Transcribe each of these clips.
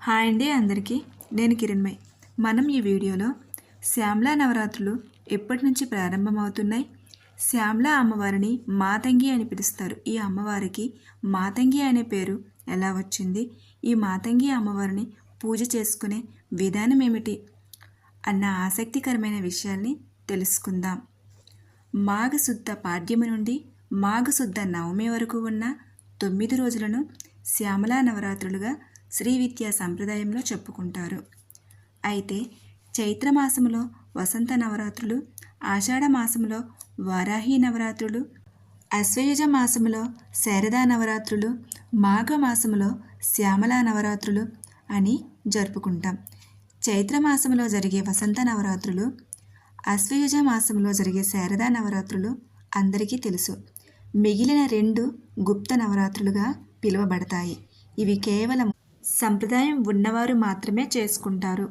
Hi అండి అందరికీ. నేను కిరణ్మయ్. మనం ఈ వీడియోలో శ్యామలా నవరాత్రులు ఎప్పటి నుంచి ప్రారంభమవుతున్నాయి? శ్యామలా అమ్మవారిని మాతంగి అని పిలుస్తారు. ఈ అమ్మవారికి మాతంగి అనే పేరు ఎలా వచ్చింది? ఈ మాతంగి అమ్మవారిని పూజ చేసుకునే విధానం ఏమిటి? అన్న ఆసక్తికరమైన విషయాల్ని తెలుసుకుందాం. మాఘశుద్ధ పాడ్యమి నుండి మాఘశుద్ధ నవమి వరకు ఉన్న తొమ్మిది రోజులను శ్యామలా నవరాత్రులుగా శ్రీ విద్యా సంప్రదాయంలో చెప్పుకుంటారు. అయితే చైత్రమాసంలో వసంత నవరాత్రులు ఆషాఢ మాసంలో వారాహి నవరాత్రులు అశ్వయుజ మాసంలో శారదా నవరాత్రులు మాఘ మాసంలో శ్యామలా నవరాత్రులు అని జరుపుకుంటాం. చైత్రమాసంలో జరిగే వసంత నవరాత్రులు అశ్వయుజ మాసంలో జరిగే శారదా నవరాత్రులు అందరికీ తెలుసు. మిగిలిన రెండు గుప్త నవరాత్రులుగా పిలువబడతాయి. ఇవి కేవలం సంప్రదాయం ఉన్నవారు మాత్రమే చేసుకుంటారు.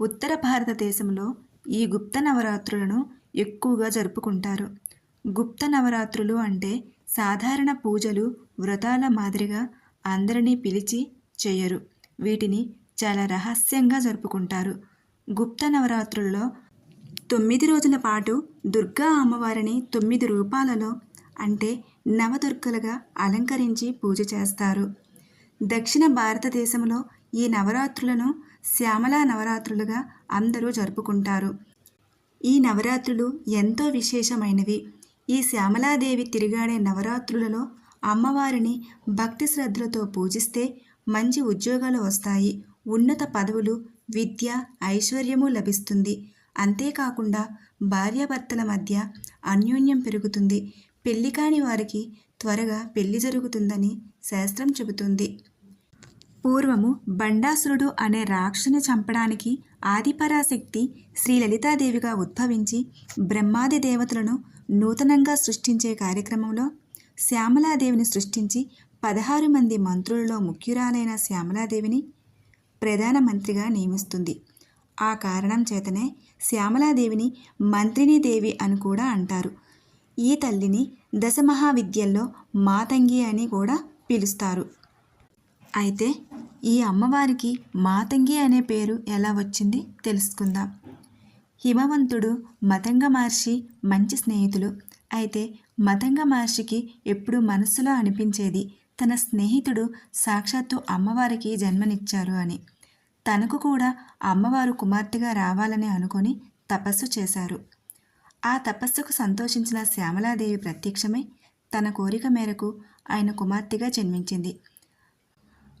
ఉత్తర భారతదేశంలో ఈ గుప్త నవరాత్రులను ఎక్కువగా జరుపుకుంటారు. గుప్త నవరాత్రులు అంటే సాధారణ పూజలు వ్రతాల మాదిరిగా అందరినీ పిలిచి చేయరు. వీటిని చాలా రహస్యంగా జరుపుకుంటారు. గుప్త నవరాత్రుల్లో తొమ్మిది రోజుల పాటు దుర్గా అమ్మవారిని తొమ్మిది రూపాలలో అంటే నవదుర్గలుగా అలంకరించి పూజ చేస్తారు. దక్షిణ భారతదేశంలో ఈ నవరాత్రులను శ్యామలా నవరాత్రులుగా అందరూ జరుపుకుంటారు. ఈ నవరాత్రులు ఎంతో విశేషమైనవి. ఈ శ్యామలాదేవి తిరిగాడే నవరాత్రులలో అమ్మవారిని భక్తి శ్రద్ధలతో పూజిస్తే మంచి ఉద్యోగాలు వస్తాయి. ఉన్నత పదవులు విద్య ఐశ్వర్యము లభిస్తుంది. అంతేకాకుండా భార్యాభర్తల మధ్య అన్యోన్యం పెరుగుతుంది. పెళ్ళి కాని వారికి త్వరగా పెళ్ళి జరుగుతుందని శాస్త్రం చెబుతుంది. పూర్వము బండాసురుడు అనే రాక్షసుని చంపడానికి ఆదిపరాశక్తి శ్రీ లలితాదేవిగా ఉద్భవించి బ్రహ్మాది దేవతలను నూతనంగా సృష్టించే కార్యక్రమంలో శ్యామలాదేవిని సృష్టించి పదహారు మంది మంత్రులలో ముఖ్యురాలైన శ్యామలాదేవిని ప్రధానమంత్రిగా నియమిస్తుంది. ఆ కారణం చేతనే శ్యామలాదేవిని మంత్రిని దేవి అని కూడా అంటారు. ఈ తల్లిని దశమహావిద్యల్లో మాతంగి అని కూడా పిలుస్తారు. అయితే ఈ అమ్మవారికి మాతంగి అనే పేరు ఎలా వచ్చింది తెలుసుకుందాం. హిమవంతుడు మతంగ మహర్షి మంచి స్నేహితులు. అయితే మతంగ మహర్షికి ఎప్పుడు మనస్సులో అనిపించేది తన స్నేహితుడు సాక్షాత్తు అమ్మవారికి జన్మనిచ్చారు అని. తనకు కూడా అమ్మవారు కుమార్తెగా రావాలని అనుకొని తపస్సు చేశారు. ఆ తపస్సుకు సంతోషించిన శ్యామలాదేవి ప్రత్యక్షమై తన కోరిక మేరకు ఆయన కుమార్తెగా జన్మించింది.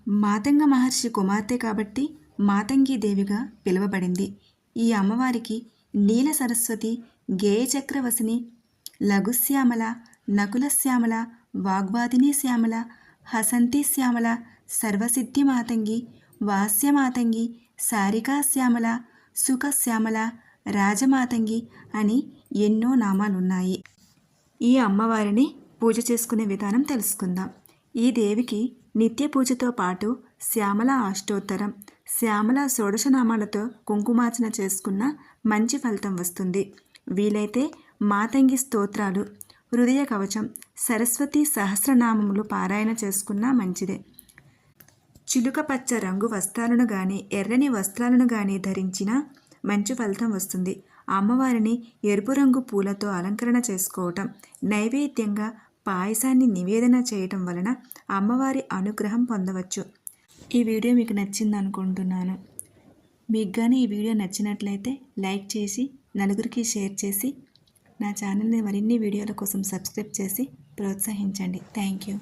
మాతంగ మహర్షి కుమార్తె కాబట్టి మాతంగి దేవిగా పిలువబడింది. ఈ అమ్మవారికి నీల సరస్వతి గేయచక్రవసిని లఘుశ్యామల నకులశ్యామల వాగ్వాదిని శ్యామల హసంతి శ్యామల సర్వసిద్ధి మాతంగి వాస్యమాతంగి సారికా శ్యామల సుఖశ్యామల రాజమాతంగి అని ఎన్నో నామాలున్నాయి. ఈ అమ్మవారిని పూజ చేసుకునే విధానం తెలుసుకుందాం. ఈ దేవికి నిత్య పూజతో పాటు శ్యామల అష్టోత్తరం శ్యామల షోడశనామాలతో కుంకుమార్చన చేసుకున్న మంచి ఫలితం వస్తుంది. వీలైతే మాతంగి స్తోత్రాలు హృదయ కవచం సరస్వతి సహస్రనామములు పారాయణ చేసుకున్నా మంచిదే. చిలుక పచ్చ రంగు వస్త్రాలను కానీ ఎర్రని వస్త్రాలను కానీ ధరించినా మంచి ఫలితం వస్తుంది. అమ్మవారిని ఎరుపు రంగు పూలతో అలంకరణ చేసుకోవటం నైవేద్యంగా పాయసాన్ని నివేదన చేయటం వలన అమ్మవారి అనుగ్రహం పొందవచ్చు. ఈ వీడియో మీకు నచ్చింది అనుకుంటున్నాను. మీకు కానీ ఈ వీడియో నచ్చినట్లయితే లైక్ చేసి నలుగురికి షేర్ చేసి నా ఛానల్ని మరిన్ని వీడియోల కోసం సబ్స్క్రైబ్ చేసి ప్రోత్సహించండి. Thank you.